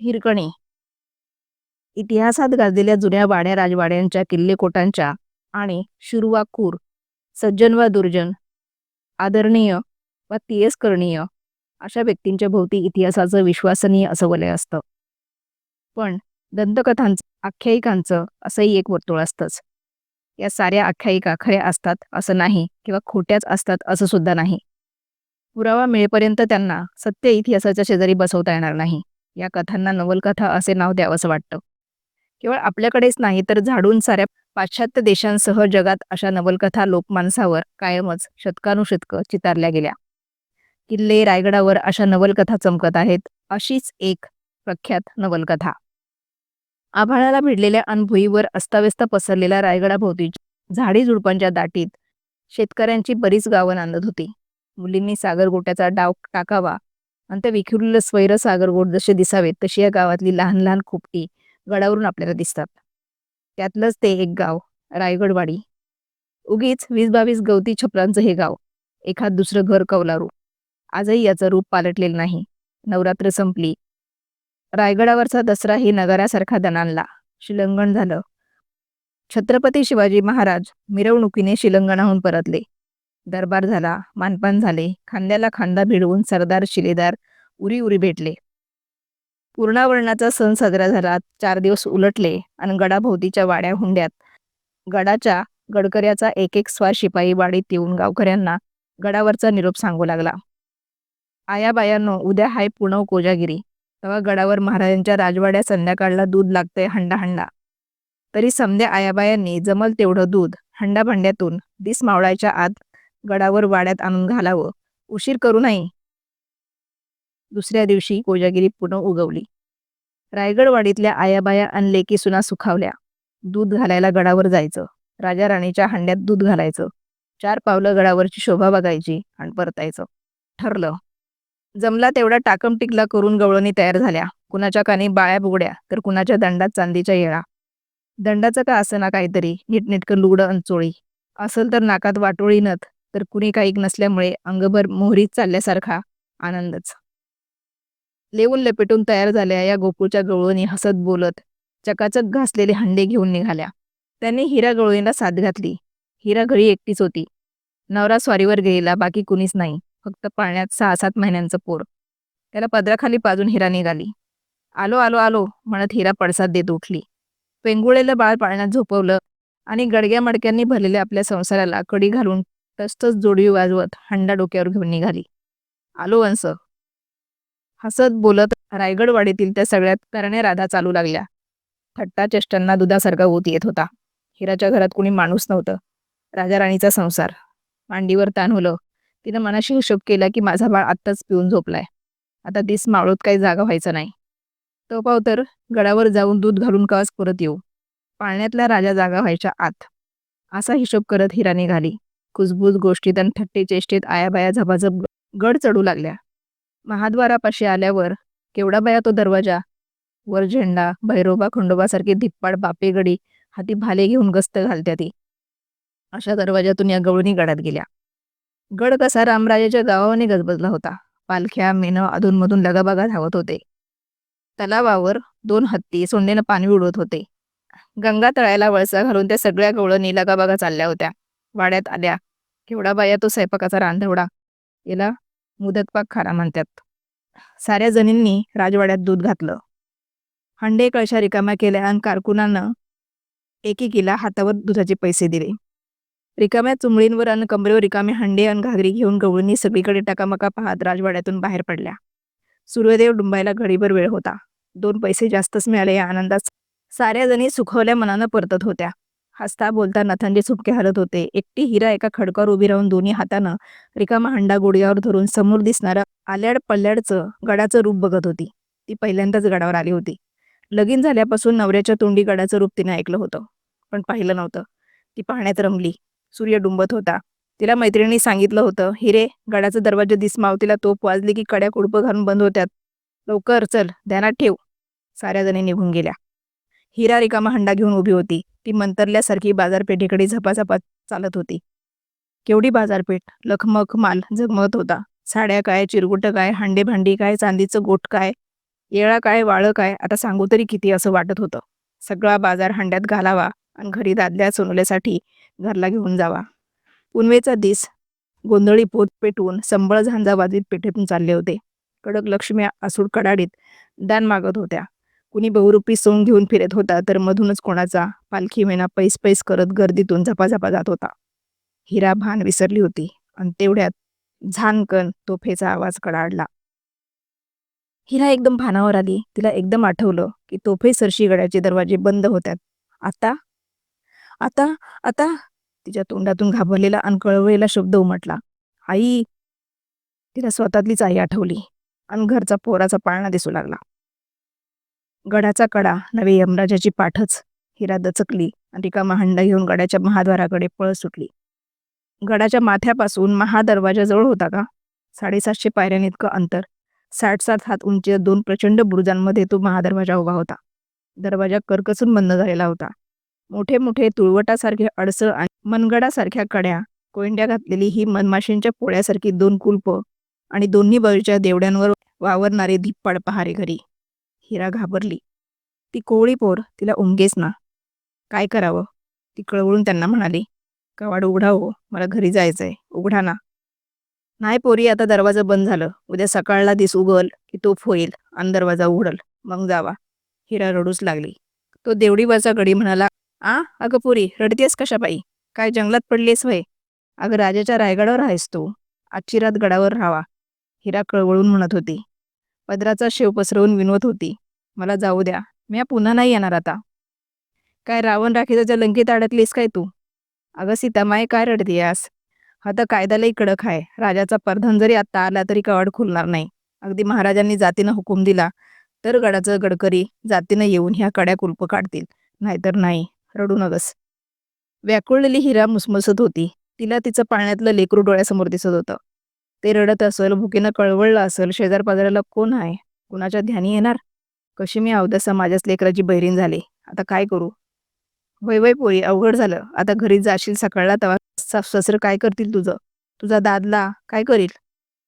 हिरकणी. इतिहासात गाजलेल्या जुन्या वाड्या राजवाड्यांच्या किल्लेकोटांच्या आणि शुरवाकूर सज्जन वा दुर्जन आदरणीय वा तियस्करणीय अशा व्यक्तींच्या भोवती इतिहासाचं विश्वसनीय असं वलय असतं. पण दंतकथांचं आख्यायिकांचं असंही एक वर्तुळ असतंच. या साऱ्या आख्यायिका खऱ्या असतात असं नाही किंवा खोट्याच असतात असं सुद्धा नाही. पुरावा मिळेपर्यंत त्यांना सत्य इतिहासाच्या शेजारी बसवता येणार नाही. या कथांना नवलकथा असे नाव द्यावंसं वाटतं. केवळ आपल्याकडेच नाही तर झाडून साऱ्या पाश्चात्य देशांसह जगात अशा नवलकथा लोकमानसावर कायमच शतकानुशतकं चितारल्या गेल्या. किल्ले रायगडावर अशा नवलकथा चमकत आहेत अशीच एक प्रख्यात नवलकथा. आभाळाला भिडलेल्या अनभुईवर अस्ताव्यस्त पसरलेल्या रायगडाभोवती झाडी झुडपांच्या दाटीत शेतकऱ्यांची बरीच गावं नांदत होती. मुलींनी सागरगोट्याचा डाव टाकावा आणि त्या विखुरलेलं स्वैर सागरगोट जसे दिसावेत तशी या गावातली लहान लहान खोपटी गडावरून आपल्याला दिसतात. त्यातलंच ते एक गाव रायगडवाडी. उगीच वीस बावीस गवती छपरांचं हे गाव एखाद दुसरं घर कौलारू. आजही याचं रूप पालटलेलं नाही. नवरात्र संपली. रायगडावरचा दसरा ही नगरासारखा दणांला शिलंगण झालं. छत्रपती शिवाजी महाराज मिरवणुकीने शिलंगणाहून परतले. दरबार झाला मानपान झाले. खांद्याला खांदा भिडवून सरदार शिलेदार उरी उरी भेटले. पूर्णावरणाचा सण साजरा झाला. चार दिवस उलटले आणि गडाभोवतीच्या वाड्या हुंड्यात. गडाच्या गडकऱ्याचा एक एक स्वार शिपाई वाडीत येऊन गावकऱ्यांना गडावरचा निरोप सांगू लागला. आया बायांनो उद्या हाय पुणव कोजागिरी. तेव्हा गडावर महाराजांच्या राजवाड्या संध्याकाळला दूध लागतंय हंडा हंडा. तरी समध्या आयाबायांनी जमल तेवढं दूध हंडा भांड्यातून दिस मावळायच्या आत गडावर वाड्यात आणून घालावं. उशीर करू नाही दुसऱ्या दिवशी कोजागिरी पुन्हा उगवली. रायगडवाडीतल्या आयाबाया आणले की सुना सुखावल्या. दूध घालायला गडावर जायचं. राजा राणीच्या हंड्यात दूध घालायचं. चार पावलं गडावरची शोभा बघायची आणि परतायचं. ठरलं. जमला तेवढा टाकम टिकला करून गवळणी तयार झाल्या. कुणाच्या कानी बाळ्या बुगड्या तर कुणाच्या दंडात चांदीच्या येळा. दंडाचं का असं ना काहीतरी नीटनेटकं लुगडं अंचोळी असल तर नाकात वाटोळी नथ. तर कुणी काही नसल्यामुळे अंगभर मोहरीत चालल्यासारखा आनंदच. लेवून लपेटून तयार झाल्या या गोकुळच्या गवळणी हसत बोलत चकाचक घासलेले हंडे घेऊन निघाल्या. त्यांनी हिरा गवळणीला साथ घातली. हिरा घरी एकटीच होती. नवरा स्वारीवर गेला बाकी कुणीच नाही. फक्त पाळण्यात सहा सात महिन्यांचं पोर. त्याला पदराखाली पाजून हिरा निघाली. आलो आलो आलो म्हणत हिरा पडसाद देत उठली. पेंगुळेलं बाळ पाळण्यात झोपवलं आणि गडग्या मडक्यांनी भरलेल्या आपल्या संसाराला कडी घालून तसतच जोडवी वाजवत हंडा डोक्यावर घेऊन निघाली. आलो वंस. हसत बोलत रायगडवाडीतील त्या सगळ्यात करण्या राधा चालू लागल्या. थट्टा चेष्टांना दुधासारखा होत येत होता. हिराच्या घरात कुणी माणूस नव्हतं. राजा राणीचा संसार. मांडीवर ताण होलं. तिनं मनाशी हिशोब केला की माझा बाळ आत्ताच पिऊन झोपलाय. आता दिस मावळत काही जागा व्हायचं नाही. तो पाव तर गडावर जाऊन दूध घालून कास परत येऊ. पाळण्यातल्या राजा जागा व्हायच्या आत. असा हिशोब करत हिरा निघाली कुजबूज गोष्टीत आणि ठट्टी चेष्टेत आयाबाया झपाझप गड चढू लागल्या. महाद्वारापाशी आल्यावर केवढा बाया तो दरवाजा? वर झेंडा भैरोबा खंडोबासारखी धिप्पाड बापेगडी हाती भाले घेऊन गस्त घालत्या ती. अशा दरवाजातून या गवळणी गडात गेल्या. गड कसा रामराजाच्या गावाने गजबजला होता. पालख्या मेनं अधूनमधून लगाबागा धावत होते. तलावावर दोन हत्ती सोंडेनं पाणी उडवत होते. गंगा तळ्याला वळसा घालून त्या सगळ्या गवळणी लगाबागा चालल्या होत्या. वाड्यात आल्या. केवढा बाया तो स्वयंपाकाचा रांधवडा. याला मुदतपाक खारा म्हणतात. साऱ्या जणींनी राजवाड्यात दूध घातलं. हंडे कळशा रिकाम्या केल्या आणि कारकुनानं एकेकीला हातावर दुधाचे पैसे दिले. रिकाम्या चुंबळींवर आणि कमरेवर रिकामे हंडे आणि घागरी घेऊन गवळींनी सगळीकडे टाकामका पाहत राजवाड्यातून बाहेर पडल्या. सूर्यदेव डुंबायला घडीभर वेळ होता. दोन पैसे जास्तच मिळाले या आनंदात साऱ्या जणी सुखवल्या मनानं परतत होत्या. हसता बोलता नथांचे सुटके हलत होते. एकटी हिरा एका खडकावर उभी राहून दोन्ही हातानं रिकामा हंडा गोडग्यावर धरून समोर दिसणारं आल्याड पल्ल्याडचं गडाचं रूप बघत होती. ती पहिल्यांदाच गडावर आली होती. लगीन झाल्यापासून नवऱ्याच्या तोंडी गडाचं रूप तिने ऐकलं होतं पण पाहिलं नव्हतं. ती पाहण्यात रमली सूर्य डुंबत होता. तिला मैत्रिणी सांगितलं होतं हिरे गडाचा दरवाजा दिसमाव. तिला तोप वाजली की कड्या कुडपं घालून बंद होत्यात. लवकर चल ध्यानात ठेव. साऱ्या जणी निघून गेल्या. हिरा रिकामा हंडा घेऊन उभी होती. ती मंतरल्यासारखी बाजारपेठेकडे झपाझपात चालत होती. केवढी बाजारपेठ? लखमख माल झगमत होता. साड्या काय चिरगुट काय हांडे भांडी काय चांदीचं गोट काय येळा काय वाळं काय आता सांगू तरी किती असं वाटत होतं. सगळा बाजार हांड्यात घालावा आणि घरी दादल्या सोनवल्यासाठी घरला घेऊन जावा. पुनवेचा दिस. गोंधळी पोत पेटवून संबळ झांजा वाजवीत पेठेतून चालले होते. कडक लक्ष्म्या आसूड कडाडीत दान मागत होत्या. कुणी बहुरूपी सोंग घेऊन फिरत होता तर मधूनच कोणाचा पालखी महिना पैस पैस करत गर्दीतून झपाझपा जात होता. हिरा भान विसरली होती आणि तेवढ्यात झानकन तोफेचा आवाज कडाडला. हिरा एकदम भानावर आली. तिला एकदम आठवलं की तोफे सरशी गड्याचे दरवाजे बंद होत्यात. आता? आता? आता? तिच्या तोंडातून घाबरलेला आणि कळवळलेला शब्द उमटला. आई! तिला स्वतःतलीच आई आठवली आणि घरचा पोराचा पाळणा दिसू लागला. गडाचा कडा नवे यमराजाची पाठच. हिरा दचकली आणि रिकामा हंडा घेऊन गडाच्या महाद्वाराकडे पळ सुटली. गडाच्या माथ्यापासून महादरवाजाजवळ होता का? साडेसातशे पायऱ्यांइतकं अंतर. साठ सात हात उंची दोन प्रचंड बुरुजांमध्ये तो महादरवाजा उभा होता. दरवाजा करकसून बंद झालेला होता. मोठे मोठे तुळवटासारखे अडसळ आणि मनगडासारख्या कड्या कोयंड्या घातलेली ही मनमाशींच्या पोळ्यासारखी दोन कुलप आणि दोन्ही बाजूच्या देवड्यांवर वावरणारे धिप्पाड पहारे घरी. हिरा घाबरली. ती कोवळी पोर तिला उमगेच ना. काय करावं? ती कळवळून त्यांना म्हणाली कवाड उघडा हो मला घरी जायचंय. उघडा ना. नाही पोरी आता दरवाजा बंद झालं. उद्या सकाळला दिस उगल की तोफ होईल. आणि दरवाजा उघडल. मग जावा. हिरा रडूच लागली. तो देवडीवरचा गडी म्हणाला आ? अगं पोरी रडतेस कशा काय जंगलात पडलीस वय अगं राजाच्या रायगडावर आहेस तू. आजची रात गडावर राहावा. हिरा कळवळून म्हणत होती. पदराचा शेव पसरवून विनवत होती. मला जाऊ द्या. मी पुन्हा नाही येणार आता. काय रावण राखीच्या लंकेत अडकलीस काय तू? अगं सीतामाई काय रडतीयास? आता कायद्यालाही कडक आहे राजाचा परधन जरी आत्ता आला तरी कवाड खुलणार नाही. अगदी महाराजांनी जातीनं हुकूम दिला तर गडाचं गडकरी जातीनं येऊन ह्या कड्या कुलप काढतील. नाहीतर नाही. रडू नगस. व्याकुळलेली हिरा मुसमुसत होती. तिला तिचं पाळण्यातलं लेकरू डोळ्यासमोर दिसत होतं. ते रडत असेल भुकीनं कळवळलं असेल शेजार पाजाराला कोण आहे? कुणाच्या ध्यानी येणार? कशी मी अवदसा माझ्याच लेकराची बहिरीन झाली? आता काय करू? वय वय पोरी अवघड झालं. आता घरी जाशील सकाळला तवा साफ ससर काय करतील तुझं? तुझा दादला काय करील?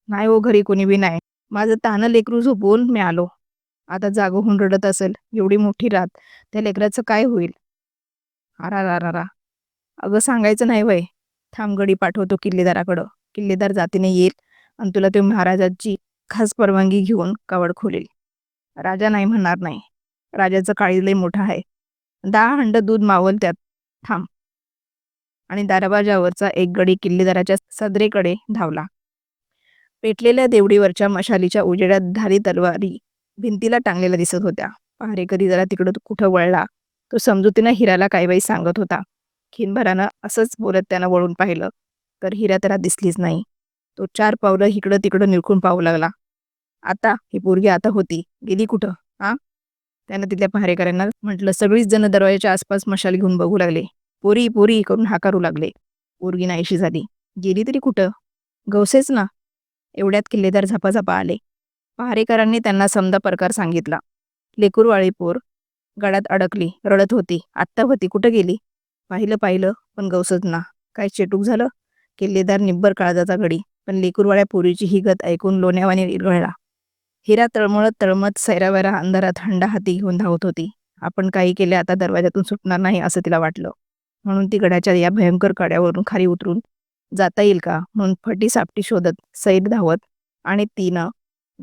नाही हो घरी कोणी बी नाही. माझं तानं लेकरू झोपवून मी आलो. आता जागो होऊन रडत असेल एवढी मोठी रात त्या लेकराचं काय होईल? आरा रा रा रा अगं सांगायचं नाही वय. थांब गडी पाठवतो किल्लेदाराकडं. किल्लेदार जातीने येईल. आणि तुला ते महाराजाची खास परवानगी घेऊन कावड खोलेल. राजा नाही म्हणणार नाही. राजाचं काळी लय मोठं आहे. दहा हंड दूध मावल त्यात. थांब. आणि दरवाजावरचा एक गडी किल्लेदाराच्या सदरेकडे धावला. पेटलेल्या देवडीवरच्या मशालीच्या उजेड्यात धारी तलवारी भिंतीला टांगलेल्या दिसत होत्या. पहारेकरी जरा तिकडं कुठं वळला तो समजुतीनं हिराला काही बाई सांगत होता. खिनभरानं असंच बोलत त्यानं वळून पाहिलं तर हिरा त्याला दिसलीच नाही. तो चार पावलं इकडं तिकडं निरखून पाहू लागला. आता ही पोरगी आता होती. गेली कुठं? हा? त्यानं तिथल्या पहारेकऱ्यांना म्हटलं सगळीच जण दरवाजाच्या आसपास मशाल घेऊन बघू लागले. पोरी पोरी करून हाकारू लागले. पोरगी नाहीशी झाली. गेली तरी कुठं? गवसेच ना. एवढ्यात किल्लेदार झपाझपा आले. पहारेकरांनी त्यांना समदा प्रकार सांगितला. लेकूरवाळी पोर गडात अडकली रडत होती. आत्ता होती. कुठं गेली? पाहिलं पाहिलं पण गवसत ना. काय चेटूक झालं? किल्लेदार निब्बर काळजाचा घडी. पण लेकूरवाड्या पोरीची ही गत ऐकून लोण्यावाने इरगळला हिरा तळमळत तळमत सैरावैरा अंधारात हंडा हाती घेऊन धावत होती. आपण काही केले आता दरवाजातून सुटणार नाही असं तिला वाटलं. म्हणून ती गडाच्या या भयंकर कड्यावरून खाली उतरून जाता येईल का? म्हणून फटी सापटी शोधत सैर धावत आणि तिनं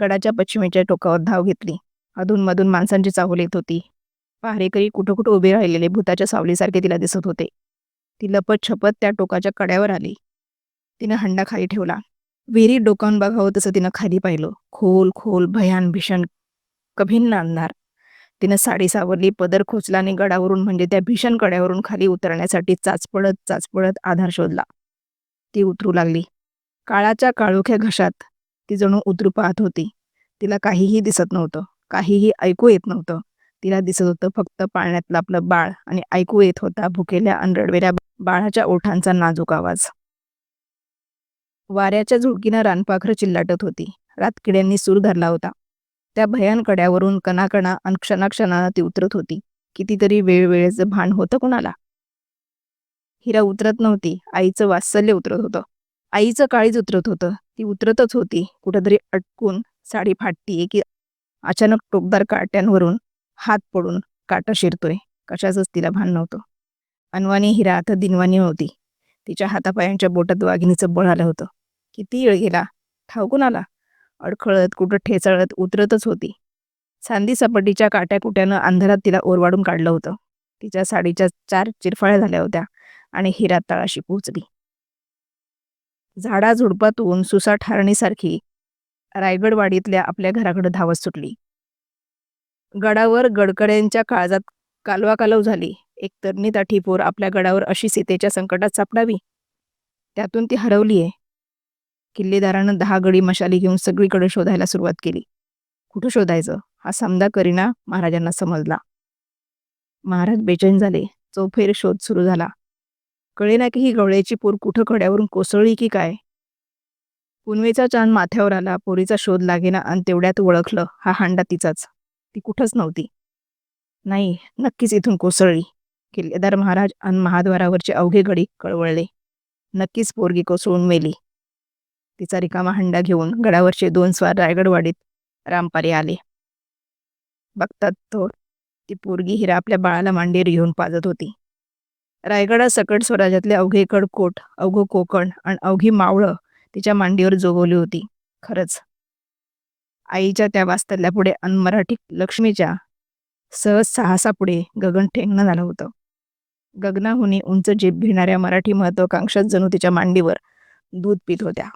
गडाच्या पश्चिमेच्या टोकावर धाव घेतली. अधूनमधून माणसांची चाहूल येत होती. पहारेकरी कुठं कुठं उभे राहिलेले भूताच्या सावलीसारखे तिला दिसत होते. ती लपत छपत त्या टोकाच्या कड्यावर आली. तिनं हंडा खाली ठेवला. विहिरीत डोकावून बघावं तसं तिनं खाली पाहिलं. खोल खोल भयान भीषण कभीन नांदणार तिनं साडी सावरली पदर खोचला आणि गडावरून म्हणजे त्या भीषण कड्यावरून खाली उतरण्यासाठी चाचपडत चाचपडत आधार शोधला. ती उतरू लागली. काळाच्या काळोख्या घशात ती जणू उतरू पाहत होती. तिला काहीही दिसत नव्हतं. काहीही ऐकू येत नव्हतं. तिला दिसत होतं फक्त पाळण्यातलं आपलं बाळ आणि ऐकू येत होता भुकेल्या अनरडवेल्या बाळाच्या ओठांचा नाजूक आवाज. वाऱ्याच्या झुळकीनं रानपाखरं चिल्लाटत होती. रातकिड्यांनी सूर धरला होता. त्या भयान कड्यावरून कणाकणा आणि क्षणाक्षणानं ती उतरत होती. कितीतरी वेळवेळेचं भान होतं कुणाला? हिरा उतरत नव्हती. आईचं वात्सल्य उतरत होतं. आईचं काळीज उतरत होतं. ती उतरतच होती. कुठंतरी अटकून साडी फाटतीये की अचानक टोकदार काट्यांवरून हात पडून काटा शिरतोय. कशाचंच तिला भान नव्हतं. अनवानी हिरा आता दिनवानी होती तिच्या हातापायांच्या बोटात वाघिणीचं बळ आलं होतं. किती वेळ गेला? ठाऊकून आला. अडखळत कुठं ठेचाळत उतरतच होती. सांदी सपाटीच्या काट्याकुट्यानं अंधारात तिला ओरवाडून काढलं होतं. तिच्या साडीच्या चार चिरफाळ्या झाल्या होत्या आणि हिरा तळाशी पोहोचली. झाडा झुडपातून सुसाट हारणीसारखी रायगडवाडीतल्या आपल्या घराकडे धावत सुटली. गडावर गडकड्यांच्या काळजात कालवा कालव झाली. एक तरणी दाठी पोर आपल्या गडावर अशी सीतेच्या संकटात सापडावी. त्यातून ती हरवलीये. किल्लेदारानं दहा गडी मशाली घेऊन सगळीकडे शोधायला सुरुवात केली. कुठं शोधायचं? हा समदा करीना महाराजांना समजला. महाराज बेचैन झाले. चौफेर शोध सुरू झाला. कळेना की ही गवळ्याची पोर कुठं कड्यावरून कोसळली की काय? पुनवेचा चांद माथ्यावर आला. पोरीचा शोध लागेना आणि तेवढ्यात ओळखलं हा हांडा तिचाच. ती कुठंच नव्हती. नाही नक्कीच इथून कोसळली. किल्लेदार महाराज आणि महाद्वारावरचे अवघे गडी कळवळले. नक्कीच पोरगी कोसळून मेली. तिचा रिकामा हंडा घेऊन गडावरचे दोन स्वार रायगडवाडीत रामपारी आले. बघतात तो ती पोरगी हिरा आपल्या बाळाला मांडीवर घेऊन पाजत होती. रायगडा सकट स्वराज्यातले अवघे कडकोट अवघं कोकण आणि अवघी मावळं तिच्या मांडीवर जोगवली होती. खरंच. आईच्या त्या वास्तल्यापुढे अन मराठी लक्ष्मीच्या सहज साहसापुढे गगन ठेंगणं झालं होतं. गगनाहुनी उंच जीभ घेणाऱ्या मराठी महत्वाकांक्षात जणू तिच्या मांडीवर दूध पित होत्या.